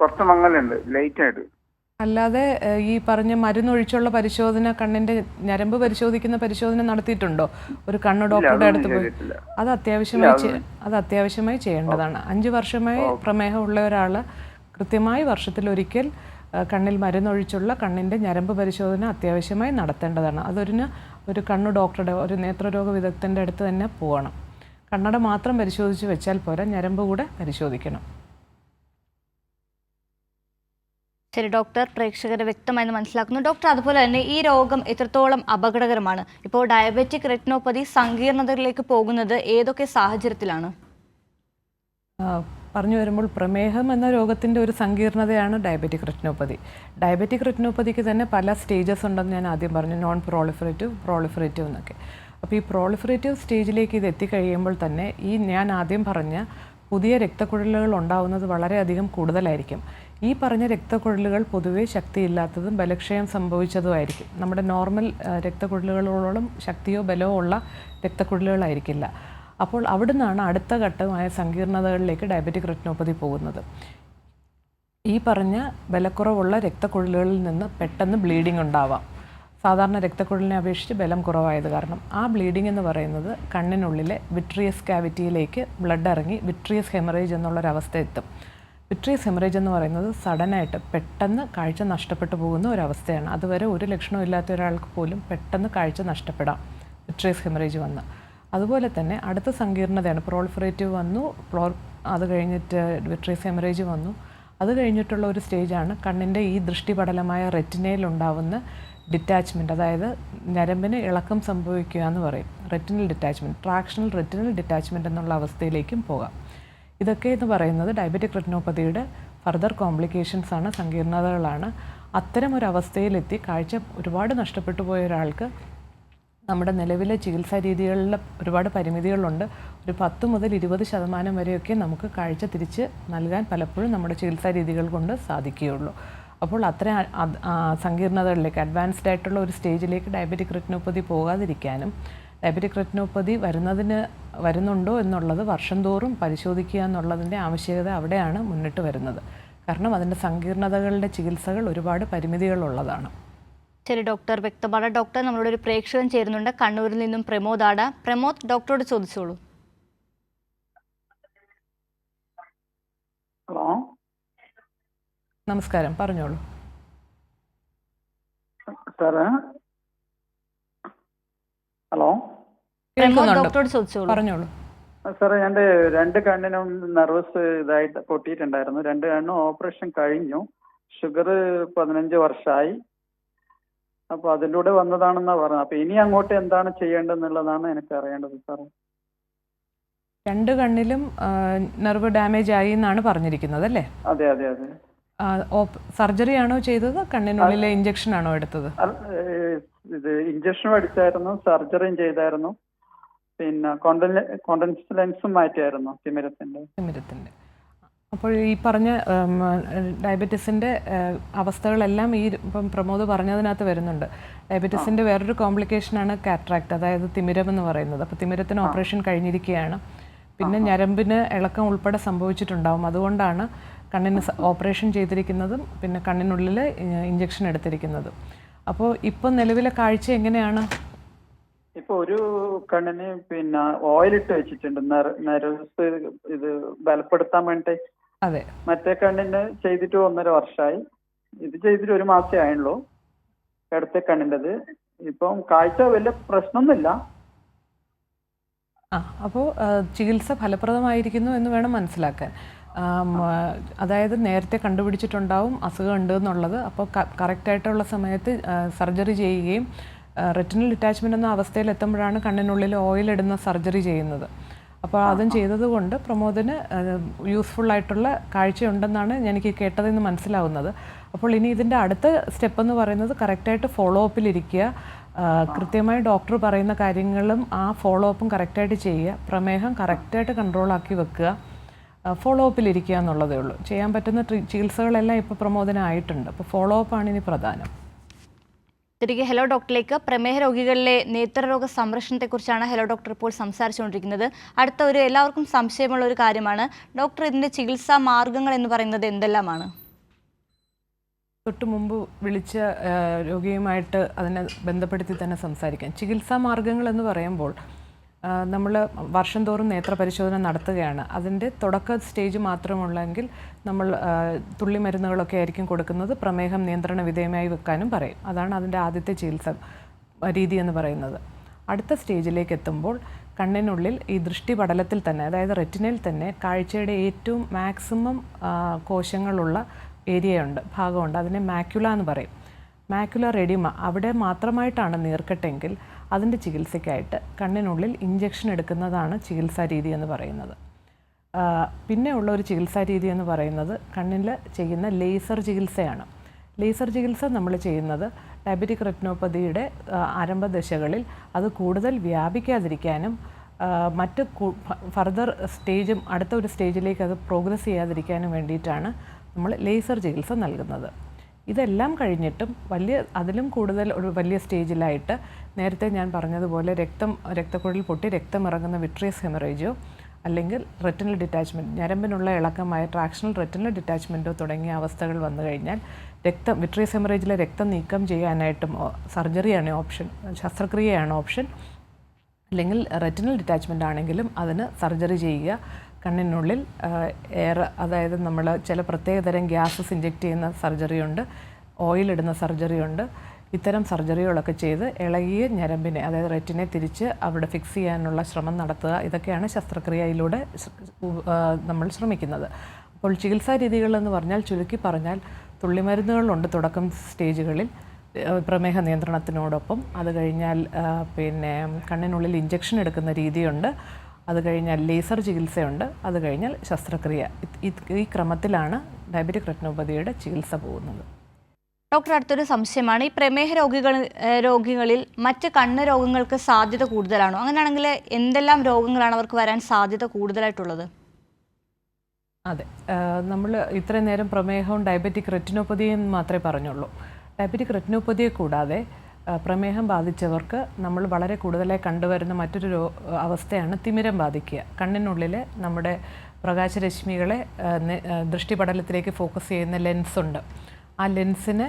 കുറച്ച് മങ്ങലുണ്ട് ലൈറ്റ് ആയിട്ട്. അല്ലാതെ ഈ പറഞ്ഞ മരുന്നൊഴിച്ചുള്ള പരിശോധന കണ്ണിന്റെ ഞരമ്പ് പരിശോധിക്കുന്ന പരിശോധന നടത്തിയിട്ടുണ്ടോ? ഒരു കണ്ണ് ഡോക്ടറുടെ അടുത്ത് പോയി. അത് അത്യാവശ്യമായി അത് അത്യാവശ്യമായി ചെയ്യേണ്ടതാണ്. അഞ്ചു വർഷമായി പ്രമേഹം ഉള്ള ഒരാൾ കൃത്യമായി വർഷത്തിലൊരിക്കൽ കണ്ണിൽ മരുന്നൊഴിച്ചുള്ള കണ്ണിന്റെ ഞരമ്പ് പരിശോധന അത്യാവശ്യമായി നടത്തേണ്ടതാണ്. അതൊരു ഒരു കണ്ണു ഡോക്ടറുടെ ഒരു നേത്രരോഗ വിദഗ്ധന്റെ അടുത്ത് തന്നെ പോകണം. കണ്ണട മാത്രം പരിശോധിച്ച് വെച്ചാൽ പോരാ ഞരമ്പ് കൂടെ പരിശോധിക്കണം. ശരി ഡോക്ടർ പ്രേക്ഷകരെ വ്യക്തമായി മനസ്സിലാക്കുന്നു. ഡോക്ടർ അതുപോലെ തന്നെ ഈ രോഗം എത്രത്തോളം അപകടകരമാണ്? ഇപ്പോൾ ഡയബറ്റിക് റെറ്റിനോപ്പതി സങ്കീർണതകളിലേക്ക് പോകുന്നത് ഏതൊക്കെ സാഹചര്യത്തിലാണ്? പറഞ്ഞു വരുമ്പോൾ പ്രമേഹം എന്ന രോഗത്തിന്റെ ഒരു സങ്കീർണതയാണ് ഡയബറ്റിക് റെറ്റിനോപ്പതി. ഡയബറ്റിക് റെറ്റിനോപ്പതിക്ക് തന്നെ പല സ്റ്റേജസ് ഉണ്ടെന്ന് ഞാൻ ആദ്യം പറഞ്ഞു. നോൺ പ്രോളിഫറേറ്റീവ് പ്രോളിഫറേറ്റീവ് എന്നൊക്കെ. അപ്പോൾ ഈ പ്രോളിഫറേറ്റീവ് സ്റ്റേജിലേക്ക് ഇത് എത്തിക്കഴിയുമ്പോൾ തന്നെ ഈ ഞാൻ ആദ്യം പറഞ്ഞ പുതിയ രക്തക്കുഴലുകൾ ഉണ്ടാവുന്നത് വളരെയധികം കൂടുതലായിരിക്കും. ഈ പറഞ്ഞ രക്തക്കുഴലുകൾ പൊതുവെ ശക്തിയില്ലാത്തതും ബലക്ഷയം സംഭവിച്ചതുമായിരിക്കും. നമ്മുടെ നോർമൽ രക്തക്കുഴലുകളോളം ശക്തിയോ ബലമോ ഉള്ള രക്തക്കുഴലുകളായിരിക്കില്ല. അപ്പോൾ അവിടുന്നാണ് അടുത്ത ഘട്ടമായ സങ്കീർണതകളിലേക്ക് ഡയബറ്റിക് റെറ്റിനോപ്പതി പോകുന്നത്. ഈ പറഞ്ഞ ബലക്കുറവുള്ള രക്തക്കുഴലുകളിൽ നിന്ന് പെട്ടെന്ന് ബ്ലീഡിംഗ് ഉണ്ടാവാം. സാധാരണ രക്തക്കുഴലിനെ അപേക്ഷിച്ച് ബലം കുറവായത് കാരണം. ആ ബ്ലീഡിംഗ് എന്ന് പറയുന്നത് കണ്ണിനുള്ളിലെ വിട്രിയസ് കാവിറ്റിയിലേക്ക് ബ്ലഡ് ഇറങ്ങി വിട്രിയസ് ഹെമറേജ് എന്നുള്ളൊരവസ്ഥ എത്തും. വിട്രിയസ് ഹെമറേജ് എന്ന് പറയുന്നത് സഡനായിട്ട് പെട്ടെന്ന് കാഴ്ച നഷ്ടപ്പെട്ടു പോകുന്ന ഒരവസ്ഥയാണ്. അതുവരെ ഒരു ലക്ഷണവും ഇല്ലാത്ത ഒരാൾക്ക് പോലും പെട്ടെന്ന് കാഴ്ച നഷ്ടപ്പെടാം. വിട്രിയസ് ഹെമറേജ് വന്ന്. അതുപോലെ തന്നെ അടുത്ത സങ്കീർണതയാണ്. പ്രോൾഫറേറ്റീവ് വന്നു പ്രോൾ അത് കഴിഞ്ഞിട്ട് വിട്രീസ് ഹെമറേജ് വന്നു. അത് കഴിഞ്ഞിട്ടുള്ള ഒരു സ്റ്റേജാണ് കണ്ണിന്റെ ഈ ദൃഷ്ടിപടലമായ റെറ്റിനയിൽ ഉണ്ടാവുന്ന ഡിറ്റാച്ച്മെന്റ് അതായത് ഞരമ്പിന് ഇളക്കം സംഭവിക്കുക എന്ന് പറയും. Retinal detachment tractional retinal detachment എന്നുള്ള അവസ്ഥയിലേക്കും പോകാം. ഇതൊക്കെ എന്ന് പറയുന്നത് ഡയബറ്റിക് റെറ്റിനോപ്പതിയുടെ ഫർദർ കോംപ്ലിക്കേഷൻസ് ആണ് സങ്കീർണതകളാണ്. അത്തരം ഒരു അവസ്ഥയിലെത്തി കാഴ്ച ഒരുപാട് നഷ്ടപ്പെട്ടു പോയ ഒരാൾക്ക് നമ്മുടെ നിലവിലെ ചികിത്സാ രീതികളിൽ ഒരുപാട് പരിമിതികളുണ്ട്. ഒരു പത്ത് മുതൽ ഇരുപത് ശതമാനം വരെയൊക്കെ നമുക്ക് കാഴ്ച തിരിച്ച് നൽകാൻ പലപ്പോഴും നമ്മുടെ ചികിത്സാ രീതികൾ കൊണ്ട് സാധിക്കുകയുള്ളൂ. അപ്പോൾ അത്ര സങ്കീർണതകളിലേക്ക് അഡ്വാൻസ്ഡ് ആയിട്ടുള്ള ഒരു സ്റ്റേജിലേക്ക് ഡയബറ്റിക് റെറ്റിനോപ്പതി പോകാതിരിക്കാനും ഡയബറ്റിക് റെറ്റിനോപ്പതി വരുന്നതിന് വരുന്നുണ്ടോ എന്നുള്ളത് വർഷം തോറും പരിശോധിക്കുക എന്നുള്ളതിന്റെ ആവശ്യകത അവിടെയാണ് മുന്നിട്ട് വരുന്നത്. കാരണം അതിന്റെ സങ്കീർണതകളുടെ ചികിത്സകൾ ഒരുപാട് പരിമിതികളുള്ളതാണ്. ശരി ഡോക്ടർ വ്യക്തമാണ്. ഡോക്ടർ നമ്മളോട് ഒരു പ്രേക്ഷകൻ ചേരുന്നുണ്ട്. കണ്ണൂരിൽ നിന്നും പ്രമോദാണ്. പ്രമോദ് ഡോക്ടറോട് ചോദിച്ചോളൂ. ഹലോ. നമസ്കാരം പറഞ്ഞോളൂ. സാറേ. ഹലോ. ഡോക്ടറോട് ചോദിച്ചോളൂ. പറഞ്ഞോളൂ. സാറേ എന്റെ രണ്ട് കണ്ണിനും നെർവസ് ഇതായിട്ട് പൊട്ടിയിട്ടുണ്ടായിരുന്നു. രണ്ട് കണ്ണും ഓപ്പറേഷൻ കഴിഞ്ഞു. ഷുഗർ പതിനഞ്ച് വർഷമായി അപ്പൊ അതിലൂടെ വന്നതാണെന്നാ പറഞ്ഞത്. അപ്പൊ ഇനി അങ്ങോട്ട് എന്താണ് ചെയ്യേണ്ടതെന്നുള്ളതാണ് എനിക്ക് അറിയേണ്ടത് സാറേ. രണ്ട് കണ്ണിലും നെർവ് ഡാമേജ് ആയി എന്നാണ് പറഞ്ഞിരിക്കുന്നത് അല്ലേ? അതെ അതെ അതെ. സർജറി ആണോ ചെയ്തത്? കണ്ണിനുള്ളിലെ ഇഞ്ചക്ഷൻ ആണോ എടുത്തത്? ഇത് ഇഞ്ചക്ഷനും അടിച്ചായിരുന്നു സർജറിയും ചെയ്തായിരുന്നു. പിന്നെ കോണ്ടൻസ് ലെൻസും മാറ്റിയായിരുന്നു തിമിരത്തിന്റെ. തിമിരത്തിന്റെ അപ്പോൾ ഈ പറഞ്ഞ ഡയബറ്റീസിന്റെ അവസ്ഥകളെല്ലാം ഈ ഇപ്പം പ്രമോദ് പറഞ്ഞതിനകത്ത് വരുന്നുണ്ട്. ഡയബറ്റീസിന്റെ വേറൊരു കോംപ്ലിക്കേഷനാണ് കാട്രാക്ട് അതായത് തിമിരം എന്ന് പറയുന്നത്. അപ്പോൾ തിമിരത്തിന് ഓപ്പറേഷൻ കഴിഞ്ഞിരിക്കുകയാണ്. പിന്നെ ഞരമ്പിന് ഇളക്കം ഉൾപ്പെടെ സംഭവിച്ചിട്ടുണ്ടാവും. അതുകൊണ്ടാണ് കണ്ണിന് ഓപ്പറേഷൻ ചെയ്തിരിക്കുന്നതും പിന്നെ കണ്ണിനുള്ളിൽ ഇഞ്ചക്ഷൻ എടുത്തിരിക്കുന്നതും. അപ്പോൾ ഇപ്പോൾ നിലവിലെ കാഴ്ച എങ്ങനെയാണ്? ഇപ്പൊ ഒരു കണ്ണിന് പിന്നെ ഓയിൽ ഇട്ട് വെച്ചിട്ടുണ്ട് നെർവസ് ഇത് ബലപ്പെടുത്താൻ വേണ്ടി അതെ. മറ്റേ കണ്ണിന് ചെയ്തിട്ട് ഒന്നര വർഷമായി ഇത് ചെയ്തിട്ട് ഒരു മാസേ ആയുള്ളൂ. ഇടത്തെ കണ്ണിന്റെത്. ഇപ്പം കാഴ്ച വലിയ പ്രശ്നമൊന്നുമില്ല. ആ അപ്പോൾ ചികിത്സ ഫലപ്രദമായിരിക്കുന്നു എന്ന് വേണം മനസ്സിലാക്കാൻ. അതായത് നേരത്തെ കണ്ടുപിടിച്ചിട്ടുണ്ടാവും അസുഖം ഉണ്ട് എന്നുള്ളത് അപ്പോൾ കറക്റ്റായിട്ടുള്ള സമയത്ത് സർജറി ചെയ്യുകയും റെറ്റിനൽ ഡിറ്റാച്ച്മെന്റ് എന്ന അവസ്ഥയിൽ എത്തുമ്പോഴാണ് കണ്ണിനുള്ളിൽ ഓയിൽ ഇടുന്ന സർജറി ചെയ്യുന്നത്. അപ്പോൾ അതും ചെയ്തതുകൊണ്ട് പ്രമോദിന് യൂസ്ഫുൾ ആയിട്ടുള്ള കാഴ്ചയുണ്ടെന്നാണ് എനിക്ക് കേട്ടതെന്ന് മനസ്സിലാവുന്നത്. അപ്പോൾ ഇനി ഇതിന്റെ അടുത്ത സ്റ്റെപ്പ് എന്ന് പറയുന്നത് കറക്റ്റായിട്ട് ഫോളോ അപ്പിലിരിക്കുക കൃത്യമായി ഡോക്ടർ പറയുന്ന കാര്യങ്ങളും ആ ഫോളോ അപ്പും കറക്റ്റായിട്ട് ചെയ്യുക. പ്രമേഹം കറക്റ്റായിട്ട് കൺട്രോളാക്കി വെക്കുക. ഫോളോ അപ്പിലിരിക്കുക എന്നുള്ളതേ ഉള്ളൂ. ചെയ്യാൻ പറ്റുന്ന ട്രീ ചികിത്സകളെല്ലാം ഇപ്പോൾ പ്രമോദനായിട്ടുണ്ട് അപ്പോൾ ഫോളോ അപ്പാണ് ഇനി പ്രധാനം. തിരികെ ഹലോ ഡോക്ടറിലേക്ക്. പ്രമേഹ രോഗികളിലെ നേത്രരോഗ സംരക്ഷണത്തെക്കുറിച്ചാണ് ഹലോ ഡോക്ടർ ഇപ്പോൾ സംസാരിച്ചുകൊണ്ടിരിക്കുന്നത്. അടുത്ത ഒരു എല്ലാവർക്കും സംശയമുള്ള ഒരു കാര്യമാണ്. ഡോക്ടർ ഇതിന്റെ ചികിത്സാ മാർഗങ്ങൾ എന്ന് പറയുന്നത് എന്തെല്ലാമാണ്? തൊട്ട് മുമ്പ് വിളിച്ച രോഗിയുമായിട്ട് അതിനെ ബന്ധപ്പെടുത്തി തന്നെ സംസാരിക്കാം. ചികിത്സാ മാർഗങ്ങൾ എന്ന് പറയുമ്പോൾ നമ്മൾ വർഷം തോറും നേത്ര പരിശോധന നടത്തുകയാണ്. അതിന്റെ തുടക്ക സ്റ്റേജ് മാത്രമുള്ളെങ്കിൽ നമ്മൾ തുള്ളി മരുന്നുകളൊക്കെ ആയിരിക്കും കൊടുക്കുന്നത്. പ്രമേഹം നിയന്ത്രണ വിധേയമായി വെക്കാനും പറയും. അതാണ് അതിന്റെ ആദ്യത്തെ ചികിത്സ രീതി എന്ന് പറയുന്നത്. അടുത്ത സ്റ്റേജിലേക്ക് എത്തുമ്പോൾ കണ്ണിനുള്ളിൽ ഈ ദൃഷ്ടി പടലത്തിൽ തന്നെ അതായത് റെറ്റിനയിൽ തന്നെ കാഴ്ചയുടെ ഏറ്റവും മാക്സിമം കോശങ്ങളുള്ള ഏരിയയുണ്ട് ഭാഗമുണ്ട്. അതിനെ മാക്യുല എന്ന് പറയും. മാക്യുല റെഡിമ അവിടെ മാത്രമായിട്ടാണ് നീർക്കെട്ടെങ്കിൽ അതിന്റെ ചികിത്സയ്ക്കായിട്ട് കണ്ണിനുള്ളിൽ ഇഞ്ചക്ഷൻ എടുക്കുന്നതാണ് ചികിത്സാ രീതി എന്ന് പറയുന്നത്. പിന്നെ ഉള്ള ഒരു ചികിത്സാ രീതി എന്ന് പറയുന്നത് കണ്ണിൽ ചെയ്യുന്ന ലേസർ ചികിത്സയാണ്. ലേസർ ചികിത്സ നമ്മൾ ചെയ്യുന്നത് ഡയബറ്റിക് റെറ്റിനോപ്പതിയുടെ ആരംഭദശകളിൽ ആരംഭ ദശകളിൽ അത് കൂടുതൽ വ്യാപിക്കാതിരിക്കാനും മറ്റ് ഫർദർ സ്റ്റേജും അടുത്ത ഒരു സ്റ്റേജിലേക്ക് അത് പ്രോഗ്രസ് ചെയ്യാതിരിക്കാനും വേണ്ടിയിട്ടാണ് നമ്മൾ ലേസർ ചികിത്സ നൽകുന്നത്. ഇതെല്ലാം കഴിഞ്ഞിട്ടും വലിയ അതിലും കൂടുതൽ ഒരു വലിയ സ്റ്റേജിലായിട്ട് നേരത്തെ ഞാൻ പറഞ്ഞതുപോലെ രക്തം രക്തക്കുഴൽ പൊട്ടി രക്തം ഇറങ്ങുന്ന വിട്രിയസ് ഹെമറേജോ അല്ലെങ്കിൽ റെറ്റിനൽ ഡിറ്റാച്ച്മെന്റ് ഞരമ്പിനുള്ള ഇളക്കമായ ട്രാക്ഷണൽ റെറ്റിനൽ ഡിറ്റാച്ച്മെന്റോ തുടങ്ങിയ അവസ്ഥകൾ വന്നു കഴിഞ്ഞാൽ രക്തം വിട്രിയസ് ഹെമറേജിലെ രക്തം നീക്കം ചെയ്യാനായിട്ടും സർജറിയാണ് ഓപ്ഷൻ ശസ്ത്രക്രിയയാണ് ഓപ്ഷൻ അല്ലെങ്കിൽ റെറ്റിനൽ ഡിറ്റാച്ച്മെന്റ് ആണെങ്കിലും അതിന് സർജറി ചെയ്യുക. കണ്ണിനുള്ളിൽ എയർ അതായത് നമ്മൾ ചില പ്രത്യേകതരം ഗ്യാസസ് ഇഞ്ചെക്ട് ചെയ്യുന്ന സർജറി ഉണ്ട് ഓയിൽ ഇടുന്ന സർജറി ഉണ്ട് ഇത്തരം സർജറികളൊക്കെ ചെയ്ത് ഇളകിയ ഞരമ്പിനെ അതായത് റെറ്റിനെ തിരിച്ച് അവിടെ ഫിക്സ് ചെയ്യാനുള്ള ശ്രമം നടത്തുക ഇതൊക്കെയാണ് ശസ്ത്രക്രിയയിലൂടെ നമ്മൾ ശ്രമിക്കുന്നത്. അപ്പോൾ ചികിത്സാ രീതികളെന്ന് പറഞ്ഞാൽ ചുരുക്കി പറഞ്ഞാൽ തുള്ളിമരുന്നുകളുണ്ട് തുടക്കം സ്റ്റേജുകളിൽ പ്രമേഹ നിയന്ത്രണത്തിനോടൊപ്പം. അത് കഴിഞ്ഞാൽ പിന്നെ കണ്ണിനുള്ളിൽ ഇഞ്ചക്ഷൻ എടുക്കുന്ന രീതിയുണ്ട്. അത് കഴിഞ്ഞാൽ ലേസർ ചികിത്സയുണ്ട്. അത് കഴിഞ്ഞാൽ ശസ്ത്രക്രിയ. ഈ ക്രമത്തിലാണ് ഡയബറ്റിക് റെറ്റിനോപ്പതിയുടെ ചികിത്സ പോകുന്നത്. ഡോക്ടർ അടുത്തൊരു സംശയമാണ്. ഈ പ്രമേഹ രോഗികൾ രോഗികളിൽ മറ്റ് കണ്ണ് രോഗങ്ങൾക്ക് സാധ്യത കൂടുതലാണോ? അങ്ങനെയാണെങ്കിൽ എന്തെല്ലാം രോഗങ്ങളാണ് അവർക്ക് വരാൻ സാധ്യത കൂടുതലായിട്ടുള്ളത്? അതെ. നമ്മൾ ഇത്രയും നേരം പ്രമേഹവും ഡയബറ്റിക് റെറ്റിനോപ്പതിയും മാത്രമേ പറഞ്ഞുള്ളൂ. ഡയബറ്റിക് റെറ്റിനോപ്പതിയെ കൂടാതെ പ്രമേഹം ബാധിച്ചവർക്ക് നമ്മൾ വളരെ കൂടുതലായി കണ്ടുവരുന്ന മറ്റൊരു രോ അവസ്ഥയാണ് തിമിരം ബാധിക്കുക. കണ്ണിനുള്ളിൽ നമ്മുടെ പ്രകാശരശ്മികളെ ദൃഷ്ടിപടലത്തിലേക്ക് ഫോക്കസ് ചെയ്യുന്ന ലെൻസ് ഉണ്ട്. ആ ലെൻസിനെ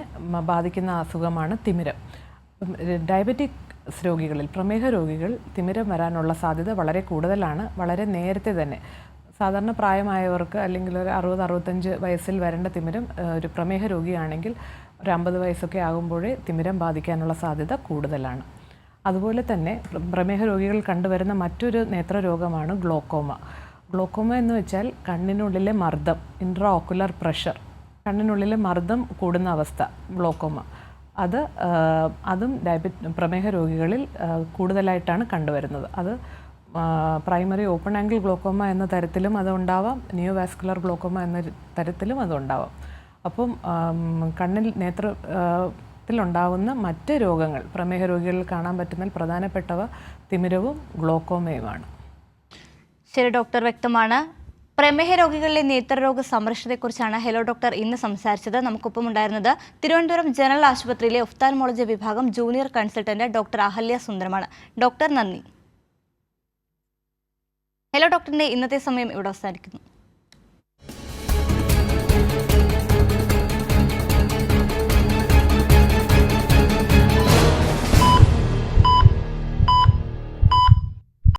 ബാധിക്കുന്ന അസുഖമാണ് തിമിരം. ഡയബറ്റിക് രോഗികളിൽ പ്രമേഹ രോഗികൾ തിമിരം വരാനുള്ള സാധ്യത വളരെ കൂടുതലാണ് വളരെ നേരത്തെ തന്നെ. സാധാരണ പ്രായമായവർക്ക് അല്ലെങ്കിൽ ഒരു അറുപത് അറുപത്തഞ്ച് വയസ്സിൽ വരേണ്ട തിമിരം ഒരു പ്രമേഹ രോഗിയാണെങ്കിൽ ഒരു അമ്പത് വയസ്സൊക്കെ ആകുമ്പോഴേ തിമിരം ബാധിക്കാനുള്ള സാധ്യത കൂടുതലാണ്. അതുപോലെ തന്നെ പ്ര- പ്രമേഹ രോഗികൾ കണ്ടുവരുന്ന മറ്റൊരു നേത്രരോഗമാണ് ഗ്ലോക്കോമ. ഗ്ലോക്കോമ എന്ന് വെച്ചാൽ കണ്ണിനുള്ളിലെ മർദ്ദം ഇൻട്രാ ഓക്കുലർ പ്രഷർ കണ്ണിനുള്ളിലെ മർദ്ദം കൂടുന്ന അവസ്ഥ ഗ്ലോക്കോമ. അത് അതും ഡയബറ്റ് പ്രമേഹ രോഗികളിൽ കൂടുതലായിട്ടാണ് കണ്ടുവരുന്നത്. അത് പ്രൈമറി ഓപ്പൺ ആംഗിൾ ഗ്ലോക്കോമ എന്ന തരത്തിലും അത് ഉണ്ടാവാം നിയോ വാസ്കുലർ ഗ്ലോക്കോമ എന്ന തരത്തിലും അത് ഉണ്ടാവാം. അപ്പം കണ്ണിൽ നേത്ര ത്തിലുണ്ടാവുന്ന മറ്റ് രോഗങ്ങൾ പ്രമേഹ രോഗികളിൽ കാണാൻ പറ്റുന്ന പ്രധാനപ്പെട്ടവ തിമിരവും ഗ്ലോക്കോമയുമാണ്. ശരി ഡോക്ടർ വ്യക്തമാണ്. പ്രമേഹ രോഗികളിലെ നേത്രരോഗ സംരക്ഷണത്തെക്കുറിച്ചാണ് ഹലോ ഡോക്ടർ ഇന്ന് സംസാരിച്ചത്. നമുക്കൊപ്പം ഉണ്ടായിരുന്നത് തിരുവനന്തപുരം ജനറൽ ആശുപത്രിയിലെ ഒഫ്താൽമോളജി വിഭാഗം ജൂനിയർ കൺസൾട്ടന്റ് ഡോക്ടർ അഹല്യ സുന്ദരമാണ്. ഡോക്ടർ നന്ദി. ഹലോ ഡോക്ടറിന്റെ ഇന്നത്തെ സമയം ഇവിടെ അവസാനിക്കുന്നു.